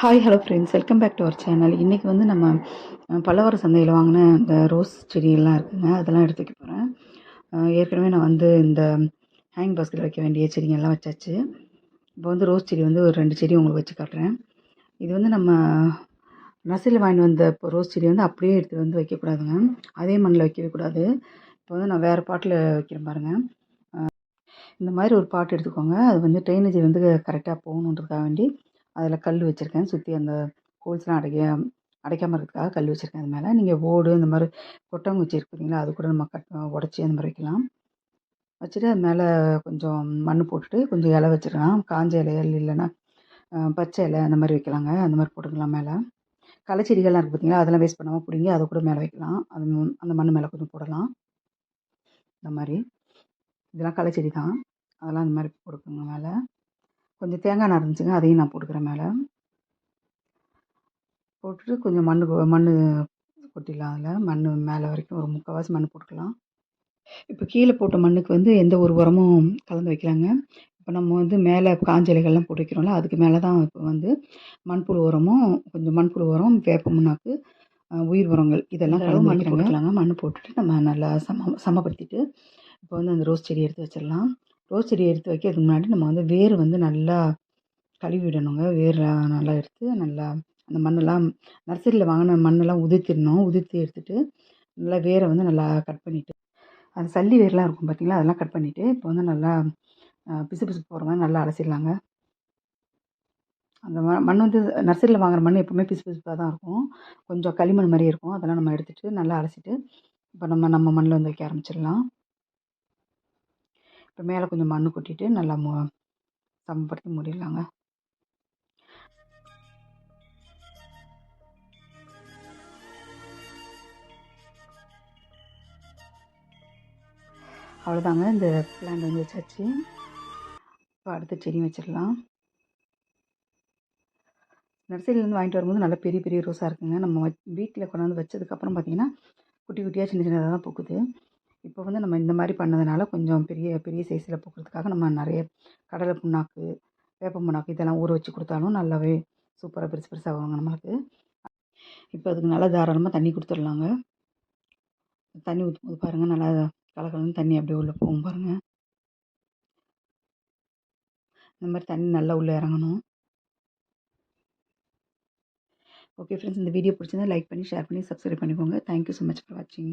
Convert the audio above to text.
Hi hello friends welcome back to our channel இன்றைக்கி வந்து நம்ம பல்லவர சந்தையில் வாங்கின இந்த ரோஸ் செடியெல்லாம் இருக்குங்க. அதெல்லாம் எடுத்துக்க போகிறேன் ஏற்கனவே நான் வந்து இந்த ஹேங் பாஸ்கெட் வைக்க வேண்டிய செடிங்கெல்லாம் வச்சாச்சு. இப்போ வந்து ரோஸ் செடி வந்து ஒரு ரெண்டு செடி உங்களுக்கு வச்சு காட்டுறேன். இது வந்து நம்ம நர்சரியில் வாங்கிட்டு வந்த இப்போ ரோஸ் செடி வந்து அப்படியே எடுத்துகிட்டு வந்து வைக்கக்கூடாதுங்க அதே மண்ணில் வைக்கவே கூடாது. இப்போ வந்து நான் வேறு பாட்டில் வைக்கிறேன் பாருங்கள் இந்த மாதிரி ஒரு பாட்டு எடுத்துக்கோங்க. அது வந்து ட்ரைனேஜ் வந்து கரெக்டாக போகணுன்றதுக்காக வேண்டி அதில் கல் வச்சுருக்கேன். சுற்றி அந்த ஹோல்ஸ்லாம் அடைக்க அடைக்காமல் இருக்கிறதுக்காக கல் வச்சுருக்கேன் அது மேலே. நீங்கள் ஓடு இந்த மாதிரி கொட்டாங்குச்சி இருக்கு பார்த்தீங்களா அது கூட நம்ம கட் உடச்சி அந்த மாதிரி வைக்கலாம். வச்சுட்டு அது மேலே கொஞ்சம் மண் போட்டுட்டு கொஞ்சம் இலை வச்சிடலாம் காஞ்ச இலைகள் இல்லைன்னா பச்சை இலை அந்த மாதிரி வைக்கலாங்க. அந்த மாதிரி போட்டுக்கலாம் மேலே. களை செடிகள்லாம் இருக்குது பார்த்தீங்களா அதெல்லாம் வேஸ்ட் பண்ணாமல் பிடிங்கி அதை கூட மேலே வைக்கலாம். அது அந்த மண் மேலே கொஞ்சம் போடலாம். இந்த மாதிரி. இதெல்லாம் களை செடி தான் அதெல்லாம் அந்த மாதிரி கொடுக்குங்க மேலே. கொஞ்சம் தேங்காய் நார் இருந்துச்சுங்க அதையும் நான் போட்டுக்கிறேன் மேலே. போட்டுட்டு கொஞ்சம் மண் மண் கொட்டிடலாம் அதில். மண் மேலே வரைக்கும் ஒரு முக்கால்வாசி மண் போட்டுக்கலாம். இப்போ கீழே போட்ட மண்ணுக்கு வந்து எந்த ஒரு உரமும் கலந்து வைக்கலாங்க. இப்போ நம்ம வந்து மேலே காஞ்ச இலைகள்லாம் போட்டு வைக்கிறோம்ல அதுக்கு மேலே தான் இப்போ வந்து மண்புழு உரமும் கொஞ்சம் மண்புழு உரம் வேப்ப முன்னாக்கு உயிர் உரங்கள் இதெல்லாம் கலந்து மண் போட்டுக்கலாங்க. மண் போட்டுட்டு நம்ம நல்லா சம சமப்படுத்திட்டு இப்போ வந்து அந்த ரோஸ் செடி எடுத்து வச்சிடலாம். ரோஸ் செடி எடுத்து வைக்கிறதுக்கு முன்னாடி நம்ம வந்து வேர் வந்து நல்லா கழுவி விடணுங்க வேர் நல்லா எடுத்து நல்லா அந்த மண்ணெல்லாம் நர்சரியில் வாங்கின மண்ணெல்லாம் உதிர்த்திடணும். உதிர்த்து எடுத்துகிட்டு நல்லா வேரை வந்து நல்லா கட் பண்ணிவிட்டு அந்த சல்லி வேர்லாம் இருக்கும் பார்த்திங்களா அதெல்லாம் கட் பண்ணிவிட்டு இப்போ வந்து நல்லா பிசு பிசு போகிற மாதிரி நல்லா அலசிடலாங்க அந்த மண் வந்து நர்சரியில் வாங்குற மண் எப்பவுமே பிசு பிசுப்பாக தான் இருக்கும். கொஞ்சம் களிமண் மாதிரி இருக்கும். அதெல்லாம் நம்ம எடுத்துகிட்டு நல்லா அலசிட்டு இப்போ நம்ம நம்ம மண்ணில் வந்து வைக்க ஆரம்பிச்சிடலாம். இப்போ மேலே கொஞ்சம் மண் கொட்டிட்டு நல்லா மு சமப்படுத்தி மூடிடலாங்க. அவ்வளோதாங்க இந்த பிளான்ட் வந்து வச்சாச்சு. இப்போ அடுத்த செடி வச்சிடலாம். நர்சரியிலேருந்து வாங்கிட்டு வரும்போது நல்ல பெரிய பெரிய ரோஸாக இருக்குங்க. நம்ம வீட்டில் கொண்டாந்து வச்சதுக்கப்புறம் பார்த்தீங்கன்னா குட்டி குட்டியாக சின்ன சின்னதாக தான் பூக்குது. இப்போ வந்து நம்ம இந்த மாதிரி பண்ணதுனால கொஞ்சம் பெரிய பெரிய சைஸில் பூக்கிறதுக்காக நம்ம நிறைய கடலை புண்ணாக்கு வேப்ப புண்ணாக்கு இதெல்லாம் ஊற வச்சு கொடுத்தாலும் நல்லாவே சூப்பராக பெருசு பெருசாக வருவாங்க நம்மளுக்கு. இப்போ அதுக்கு நல்லா தாராளமாக தண்ணி கொடுத்துடலாங்க. தண்ணி ஊற்றும் போது பாருங்கள் நல்லா கலகலன்னு தண்ணி அப்படியே உள்ளே போகும் பாருங்கள் இந்த மாதிரி தண்ணி நல்லா உள்ளே இறங்கணும். ஓகே ஃப்ரெண்ட்ஸ் இந்த வீடியோ பிடிச்சிருந்தா லைக் பண்ணி ஷேர் பண்ணி சப்ஸ்கிரைப் பண்ணிக்கோங்க. Thank you so much for வாட்சிங்